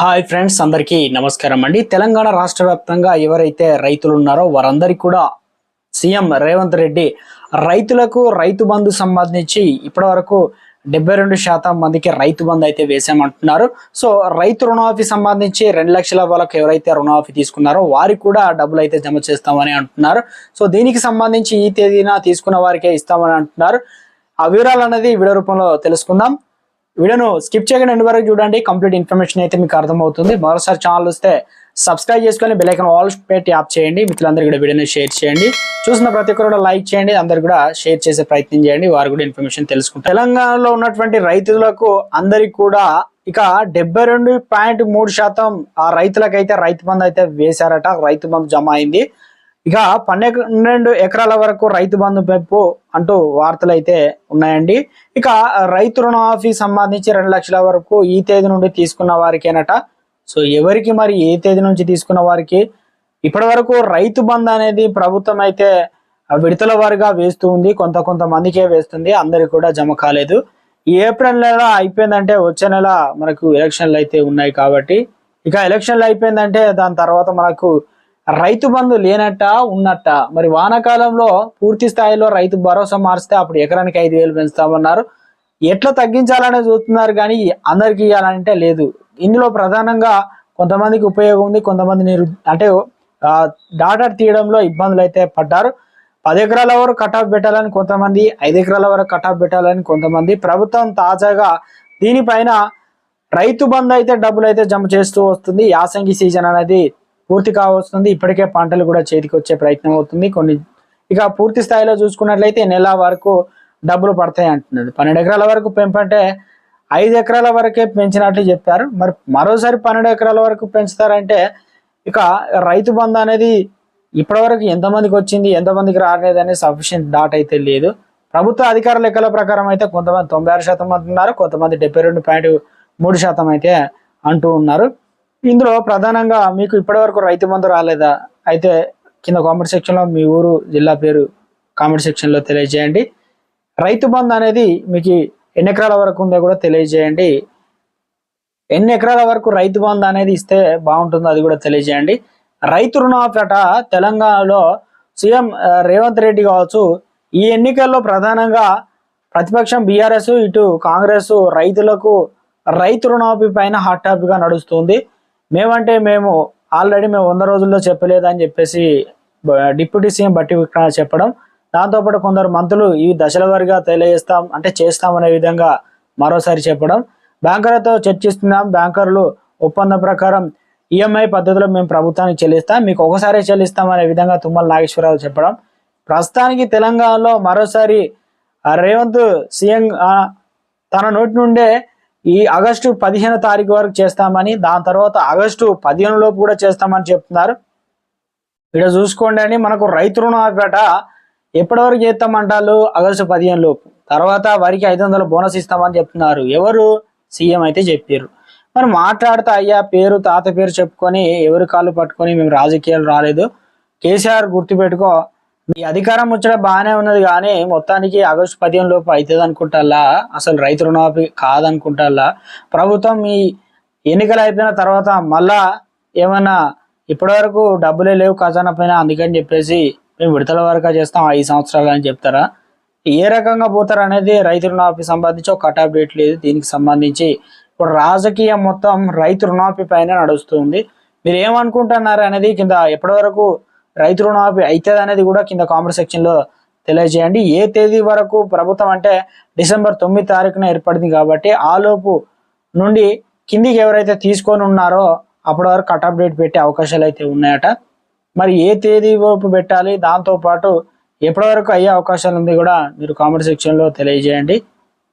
Hi friends అందరికీ నమస్కారం అండి. తెలంగాణ రాష్ట్ర వ్యాప్తంగా ఎవరైతే రైతులు ఉన్నారో వారందరికీ కూడా సీఎం రేవంత్ రెడ్డి రైతులకు రైతు బంధు సంబంధించి ఇప్పటివరకు డెబ్బై రెండు శాతం మందికి రైతు బంధు అయితే వేసామంటున్నారు. సో రైతు రుణమాఫీ సంబంధించి రెండు లక్షల వాళ్ళకు ఎవరైతే రుణమాఫీ తీసుకున్నారో వారికి కూడా డబ్బులు అయితే జమ చేస్తామని అంటున్నారు. సో దీనికి సంబంధించి ఈ తేదీన తీసుకున్న వారికే ఇస్తామని అంటున్నారు. ఆ వివరాలు అనేది వీడియో రూపంలో తెలుసుకుందాం. వీడియోను స్కిప్ చేయకుండా ఎండ్ వరకు చూడండి. కంప్లీట్ ఇన్ఫర్మేషన్ అయితే మీకు అర్థమవుతుంది. మరోసారి ఛానల్ వస్తే సబ్స్క్రైబ్ చేసుకొని బెల్ ఆల్ పెట్టి యాప్ చేయండి. మిత్రులందరూ కూడా వీడియోని షేర్ చేయండి. చూసిన ప్రతి ఒక్కరు కూడా లైక్ చేయండి. అందరు కూడా షేర్ చేసే ప్రయత్నం చేయండి. వారు కూడా ఇన్ఫర్మేషన్ తెలుసుకుంటారు. తెలంగాణలో ఉన్నటువంటి రైతులకు అందరికి కూడా ఇక డెబ్బై రెండు పాయింట్ మూడు శాతం ఆ రైతులకైతే రైతు బంధు అయితే వేశారట. రైతు బంధు జమ అయింది. ఇక పన్నెండు ఎకరాల వరకు రైతు బంధు పెంపు అంటూ వార్తలు అయితే ఉన్నాయండి. ఇక రైతు రుణమాఫీ సంబంధించి రెండు లక్షల వరకు ఈ తేదీ నుండి తీసుకున్న వారికేనట. సో ఎవరికి మరి ఏ తేదీ నుంచి తీసుకున్న వారికి? ఇప్పటి వరకు రైతు బంధు అనేది ప్రభుత్వం అయితే విడతల వారిగా వేస్తూ ఉంది. కొంత కొంతమందికే వేస్తుంది. అందరికి కూడా జమ కాలేదు. ఈ ఏప్రిల్ నెల అయిపోయిందంటే వచ్చే నెల మనకు ఎలక్షన్లు అయితే ఉన్నాయి కాబట్టి. ఇక ఎలక్షన్లు అయిపోయిందంటే దాని తర్వాత మనకు రైతు బంధు లేనట్ట ఉన్నట్ట. మరి వానాకాలంలో పూర్తి స్థాయిలో రైతు భరోసా మారిస్తే అప్పుడు ఎకరానికి ఐదు వేలు పెంచుతామన్నారు. ఎట్లా తగ్గించాలనే చూస్తున్నారు కానీ అందరికి ఇవ్వాలంటే లేదు. ఇందులో ప్రధానంగా కొంతమందికి ఉపయోగం ఉంది కొంతమంది నిరు అంటే డాటర్ డాటా తీయడంలో ఇబ్బందులు అయితే పడ్డారు. పది ఎకరాల వరకు కట్ ఆఫ్ పెట్టాలని కొంతమంది ఐదు ఎకరాల వరకు కట్ ఆఫ్ పెట్టాలని కొంతమంది ప్రభుత్వం తాజాగా దీనిపైన రైతు బంధు అయితే డబ్బులు అయితే జమ చేస్తూ వస్తుంది. యాసంగి సీజన్ అనేది పూర్తి కావస్తుంది. ఇప్పటికే పంటలు కూడా చేతికి వచ్చే ప్రయత్నం అవుతుంది. కొన్ని ఇక పూర్తి స్థాయిలో చూసుకున్నట్లయితే నెల వరకు డబ్బులు పడతాయి అంటున్నారు. పన్నెండు ఎకరాల వరకు పెంపంటే ఐదు ఎకరాల వరకే పెంచినట్లు చెప్పారు. మరి మరోసారి పన్నెండు ఎకరాల వరకు పెంచుతారంటే ఇక రైతు బంధు అనేది ఇప్పటివరకు ఎంతమందికి వచ్చింది ఎంతమందికి రాలేదు అనేది సఫిషియెంట్ డాట్ అయితే లేదు. ప్రభుత్వ అధికార లెక్కల ప్రకారం అయితే కొంతమంది తొంభై ఆరు శాతం అంటున్నారు. కొంతమంది డెబ్బై రెండు పాయింట్ మూడు శాతం అయితే అంటూ ఉన్నారు. ఇందులో ప్రధానంగా మీకు ఇప్పటివరకు రైతు బంధు రాలేదా? అయితే కింద కామెంట్ సెక్షన్లో మీ ఊరు జిల్లా పేరు కామెంట్ సెక్షన్లో తెలియజేయండి. రైతు బంధు అనేది మీకు ఎన్ని ఎకరాల వరకు ఉందో కూడా తెలియజేయండి. ఎన్ని ఎకరాల వరకు రైతు బంధు అనేది ఇస్తే బాగుంటుందో అది కూడా తెలియజేయండి. రైతు రుణాపట తెలంగాణలో సీఎం రేవంత్ రెడ్డి కావచ్చు ఈ ఎన్నికల్లో ప్రధానంగా ప్రతిపక్షం బీఆర్ఎస్ ఇటు కాంగ్రెస్ రైతులకు రైతు రుణాపి పైన హాట్ టాపిక్గా నడుస్తుంది. మేమంటే మేము ఆల్రెడీ మేము వంద రోజుల్లో చెప్పలేదని చెప్పేసి డిప్యూటీ సీఎం బట్టి విక్రమ చెప్పడం. దాంతోపాటు కొందరు మంత్రులు ఈ దశల వారిగా తెలియజేస్తాం అంటే చేస్తాం అనే విధంగా మరోసారి చెప్పడం. బ్యాంకర్లతో చర్చిస్తున్నాం. బ్యాంకర్లు ఒప్పందం ప్రకారం ఈఎంఐ పద్ధతిలో మేము ప్రభుత్వానికి చెల్లిస్తాం. మీకు ఒకసారి చెల్లిస్తాం అనే విధంగా తుమ్మల నాగేశ్వరరావు చెప్పడం. ప్రస్తుతానికి తెలంగాణలో మరోసారి రేవంత్ సీఎం తన నోటి నుండే ఈ ఆగస్టు పదిహేను తారీఖు వరకు చేస్తామని దాని తర్వాత ఆగస్టు పదిహేను లోపు కూడా చేస్తామని చెప్తున్నారు. ఇక్కడ చూసుకోండి అని మనకు రైతు రుణమాఫీట ఎప్పటి వరకు చేస్తామంటారు? ఆగస్టు పదిహేను లోపు. తర్వాత వారికి ఐదు వందల బోనస్ ఇస్తామని చెప్తున్నారు. ఎవరు? సీఎం అయితే చెప్పారు. మరి మాట్లాడితే అయ్యా పేరు తాత పేరు చెప్పుకొని ఎవరి కాళ్ళు పట్టుకొని మేము రాజకీయాలు రాలేదు. కేసీఆర్ గుర్తుపెట్టుకో మీ అధికారం ముచ్చట బాగానే ఉన్నది కానీ మొత్తానికి ఆగస్టు పదిహేను లోపు అవుతుంది అనుకుంటాలా అసలు రైతు రుణమాఫీ కాదనుకుంటాలా ప్రభుత్వం ఈ ఎన్నికలు అయిపోయిన తర్వాత మళ్ళా ఏమన్నా ఇప్పటివరకు డబ్బులే లేవు ఖజానా పైన అందుకని చెప్పేసి మేము విడతల వరకు చేస్తాం ఐదు సంవత్సరాలు అని చెప్తారా? ఏ రకంగా పోతారు అనేది రైతు రుణమాఫీ సంబంధించి ఒక కట్ అప్డేట్ లేదు. దీనికి సంబంధించి ఇప్పుడు రాజకీయం మొత్తం రైతు రుణమాఫీ పైన నడుస్తుంది. మీరు ఏమనుకుంటున్నారు అనేది కింద ఎప్పటివరకు రైతు రుణమాఫీ అవుతుంది అనేది కూడా కింద కామెంట్ సెక్షన్లో తెలియజేయండి. ఏ తేదీ వరకు ప్రభుత్వం అంటే డిసెంబర్ తొమ్మిది తారీఖున ఏర్పడింది కాబట్టి ఆ లోపు నుండి కిందికి ఎవరైతే తీసుకొని ఉన్నారో అప్పటి వరకు కట్ అప్డేట్ పెట్టే అవకాశాలు అయితే ఉన్నాయట. మరి ఏ తేదీ వైపు పెట్టాలి? దాంతో పాటు ఎప్పటి వరకు అయ్యే అవకాశాలు ఉంది కూడా మీరు కామెంట్ సెక్షన్లో తెలియజేయండి.